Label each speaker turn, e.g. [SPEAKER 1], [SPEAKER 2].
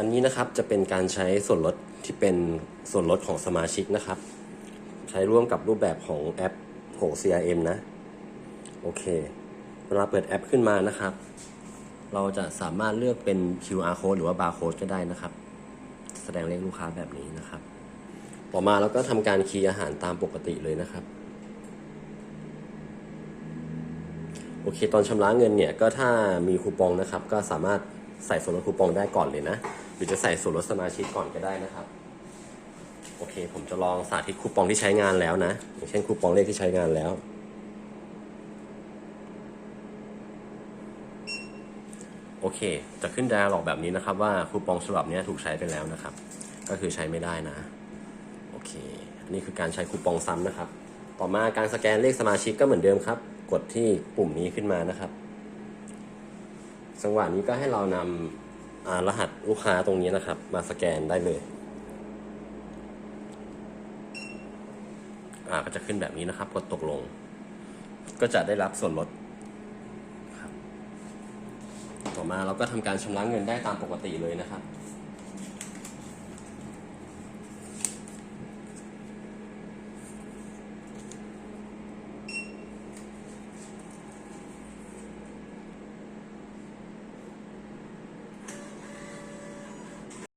[SPEAKER 1] อันนี้นะครับจะเป็นการใช้ส่วนลดที่เป็นส่วนลดของสมาชิกนะครับ ใช้ร่วมกับรูปแบบของแอปโห CRM นะ โอเค เวลาเปิดแอปขึ้นมานะครับ เราจะสามารถเลือกเป็น QR code หรือว่า barcode ก็ได้นะครับ แสดงเลขลูกค้าแบบนี้นะครับ ต่อมาเราก็ทำการคีย์อาหารตามปกติเลยนะครับโอเค ตอนชำระเงินเนี่ยก็ถ้ามีคูปองนะครับ ก็สามารถใส่ส่วนลดคูปองได้ก่อนเลยนะ หรือจะใส่ส่วนลดสมาชิกก่อนก็ได้นะครับ โอเค ผมจะลองสาธิตคูปองที่ใช้งานแล้วนะ อย่างเช่นคูปองเลขที่ใช้งานแล้ว โอเค จะขึ้น dialog แบบนี้นะครับ ว่าคูปองฉบับนี้ถูกใช้ไปแล้วนะครับ ก็คือใช้ไม่ได้นะ โอเคอันนี้คือการใช้คูปองซ้ำนะครับ ต่อมาการสแกนเลขสมาชิกก็เหมือนเดิมครับ กดที่ปุ่มนี้ขึ้นมานะครับจังหวะนี้ก็ให้เรานำอ่า รหัสลูกค้าตรงนี้นะครับ มาสแกนได้เลยก็จะขึ้นแบบนี้นะครับ กดตกลง ก็จะได้รับส่วนลดต่อมาเราก็ทำการชำระเงินได้ตามปกติเลยนะครับ